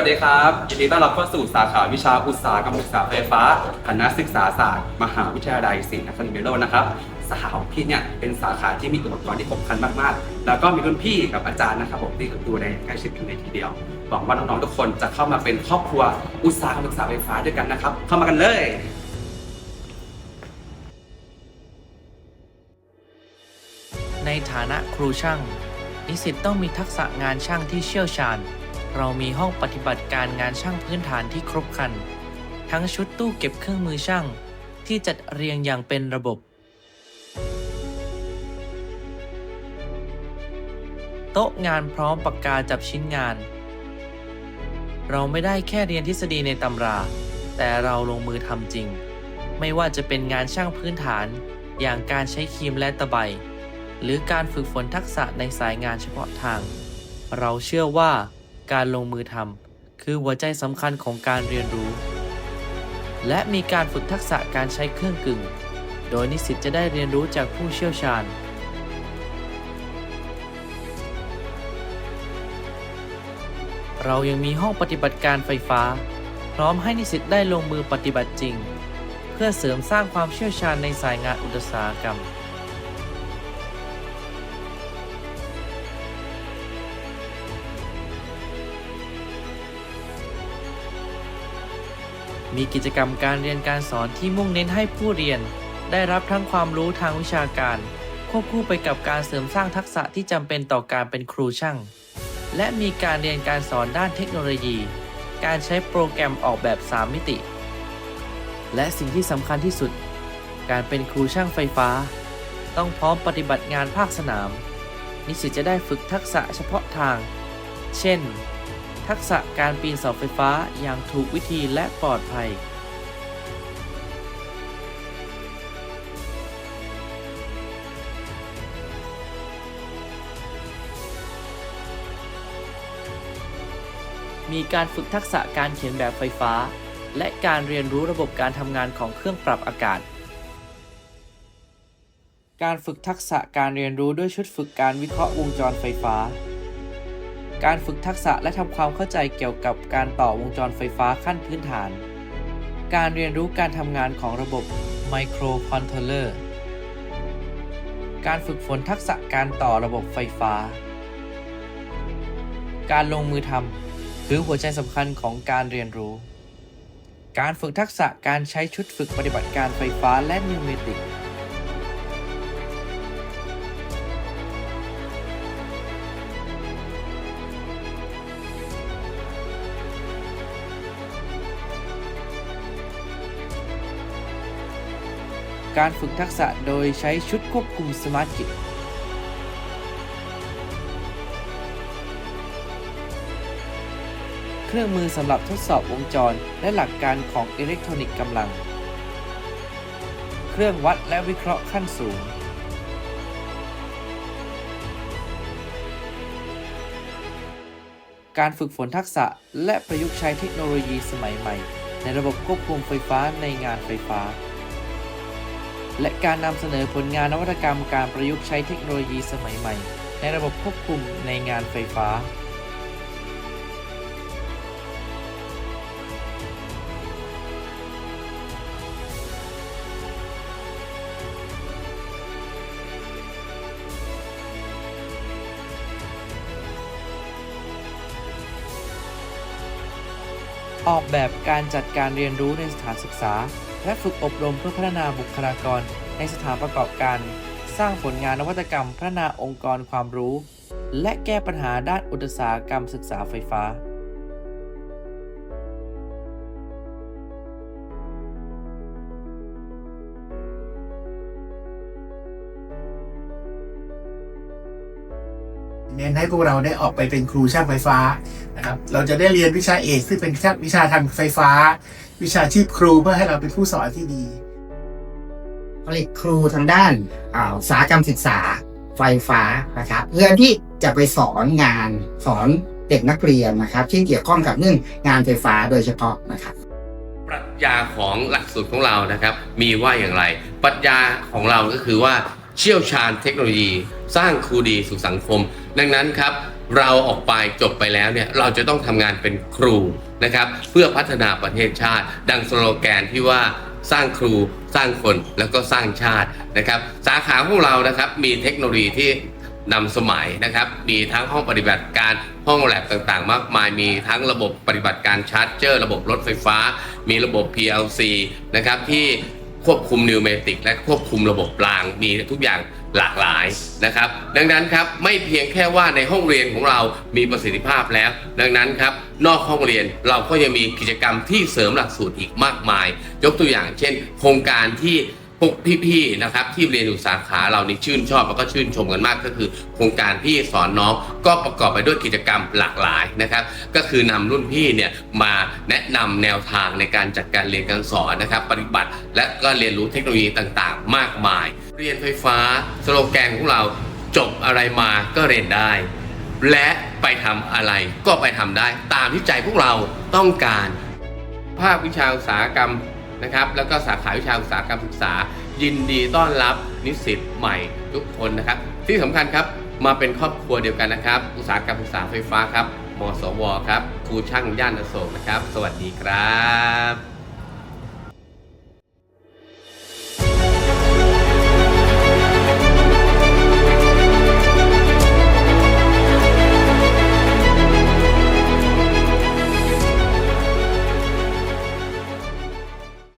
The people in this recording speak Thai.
วัสดีครับยินดีต้อนรับเข้าสู่สาขาวิชาอุตสาหกรรมศึกษาไฟฟ้าคณะศึกษาศาสตร์ มหาวิทยาลัยศรีนครินทร์โรจน์นะครับสาขาของพี่เนี่ยเป็นสาขาที่มีอุปกรณ์ที่ครบครันมากๆ แล้วก็มีรุ่นพี่กับอาจารย์นะครับผมที่ดูในใกล้ชิดกันเลยทีเดียวหวังว่าน้องๆทุกคนจะเข้ามาเป็นครอบครัวอุตสาหกรรมศึกษาไฟฟ้าด้วยกันนะครับ เข้ามากันเลยในฐานะครูช่าง นิสิตต้องมีทักษะงานช่างที่เชี่ยวชาญ เรามีห้องปฏิบัติการงานช่างพื้นฐานที่ครบครัน ทั้งชุดตู้เก็บเครื่องมือช่างที่จัดเรียงอย่างเป็นระบบ โต๊ะงานพร้อมปากกาจับชิ้นงาน เราไม่ได้แค่เรียนทฤษฎีในตำรา แต่เราลงมือทำจริง ไม่ว่าจะเป็นงานช่างพื้นฐาน อย่างการใช้ครีมและตะไบหรือการฝึกฝนทักษะในสายงานเฉพาะทาง เราเชื่อว่า การลงมือทำคือหัวใจสำคัญของการเรียนรู้ และมีการฝึกทักษะการใช้เครื่องกึ่ง โดยนิสิตจะได้เรียนรู้จากผู้เชี่ยวชาญ เรายังมีห้องปฏิบัติการไฟฟ้า พร้อมให้นิสิตได้ลงมือปฏิบัติจริง เพื่อเสริมสร้างความเชี่ยวชาญในสายงานอุตสาหกรรม มีกิจกรรมการเรียนการสอนที่มุ่งเน้นให้ผู้เรียน ได้รับทั้งความรู้ทางวิชาการ ควบคู่ไปกับการเสริมสร้างทักษะที่จำเป็นต่อการเป็นครูช่าง และมีการเรียนการสอนด้านเทคโนโลยี การใช้โปรแกรมออกแบบ 3 มิติ และสิ่งที่สำคัญที่สุด การเป็นครูช่างไฟฟ้า ต้องพร้อมปฏิบัติงานภาคสนาม นิสิตจะได้ฝึกทักษะเฉพาะทาง เช่น ทักษะการปีนเสาไฟฟ้าอย่างถูกวิธีและปลอดภัย มีการฝึกทักษะการเขียนแบบไฟฟ้า และการเรียนรู้ระบบการทำงานของเครื่องปรับอากาศ การฝึกทักษะการเรียนรู้ด้วยชุดฝึกการวิเคราะห์วงจรไฟฟ้า การฝึกทักษะและทำความเข้าใจเกี่ยวกับการต่อวงจรไฟฟ้าขั้นพื้นฐาน การเรียนรู้การทำงานของระบบไมโครคอนโทรลเลอร์ การฝึกฝนทักษะการต่อระบบไฟฟ้า การลงมือทำคือหัวใจสำคัญของการเรียนรู้ การฝึกทักษะการใช้ชุดฝึกปฏิบัติการไฟฟ้าและนิวเมติก การฝึกทักษะโดยใช้ชุดควบคุมสมาร์ทกิจเครื่องมือสำหรับทดสอบวงจรและหลักการของอิเล็กทรอนิกส์กำลัง เครื่องวัดและวิเคราะห์ขั้นสูง การฝึกฝนทักษะและประยุกต์ใช้เทคโนโลยีสมัยใหม่ ในระบบควบคุมไฟฟ้าในงานไฟฟ้า และการนำเสนอผลงานนวัตกรรมการประยุกต์ใช้เทคโนโลยีสมัยใหม่ ในระบบควบคุมในงานไฟฟ้า ออกแบบการจัดการเรียนรู้ในสถานศึกษา และฝึกอบรมเพื่อพัฒนาบุคลากรในสถานประกอบการ สร้างผลงานนวัตกรรมพัฒนาองค์กรความรู้ และแก้ปัญหาด้านอุตสาหกรรมศึกษาไฟฟ้าเน้นให้พวกเราได้ออกไปเป็นครูช่างไฟฟ้านะครับ เราจะได้เรียนวิชาเอกซึ่งเป็นวิชาทางไฟฟ้า วิชาชีพครูเพื่อให้เราเป็นผู้สอนที่ดีผลิตครูทางด้านอ่าอุตสาหกรรมศึกษาไฟฟ้านะครับเพื่อที่จะไปสอนงานสอนเด็กนักเรียนนะครับ ที่เกี่ยวข้องกับเรื่องงานไฟฟ้าโดยเฉพาะนะครับปรัชญาของหลักสูตรของเรานะครับ มีว่าอย่างไร ปรัชญาของเราก็คือว่าเชี่ยวชาญเทคโนโลยี สร้างครูดีสู่สังคม ดังนั้นครับ เราออกไปจบไปแล้วเนี่ยเราจะต้องทำงานเป็นครูนะครับ เพื่อพัฒนาประเทศชาติ ดังสโลแกนที่ว่าสร้างครูสร้างคนแล้วก็สร้างชาตินะครับ สาขาของเรานะครับมีเทคโนโลยีที่นำสมัยนะครับ มีทั้งห้องปฏิบัติการห้องแลบต่างๆ มากมาย มีทั้งระบบปฏิบัติการชาร์จเจอร์ ระบบรถไฟฟ้า มีระบบ PLC นะครับที่ ควบคุมนิวเมติกและควบคุมระบบรางมีทุกอย่างหลากหลายนะครับ ดังนั้นครับไม่เพียงแค่ว่าในห้องเรียนของเรามีประสิทธิภาพแล้ว ดังนั้นครับนอกห้องเรียนเราก็ยังมีกิจกรรมที่เสริมหลักสูตรอีกมากมาย ยกตัวอย่างเช่น โครงการที่ พวกพี่ๆนะครับที่เรียนอยู่สาขาเรานี่ชื่นชอบแล้วก็ชื่นชมกันมากก็คือ โครงการพี่สอนน้องก็ประกอบไปด้วยกิจกรรมหลากหลายนะครับ ก็คือนำรุ่นพี่เนี่ยมาแนะนำแนวทางในการจัดการเรียนการสอนนะครับ ปฏิบัติและก็เรียนรู้เทคโนโลยีต่างๆ มากมาย เรียนไฟฟ้า สโลแกนของเราจบอะไรมาก็เรียนได้ และไปทำอะไรก็ไปทำได้ ตามที่ใจพวกเราต้องการ ภาควิชาอุตสาหกรรม นะครับ แล้วก็สาขาวิชาอุตสาหกรรมศึกษา ยินดีต้อนรับนิสิตใหม่ทุกคนนะครับ ที่สำคัญครับมาเป็นครอบครัวเดียวกันนะครับ อุตสาหกรรมศึกษาไฟฟ้าครับมสวครับครูช่างย่านอโศกนะครับ สวัสดีครับ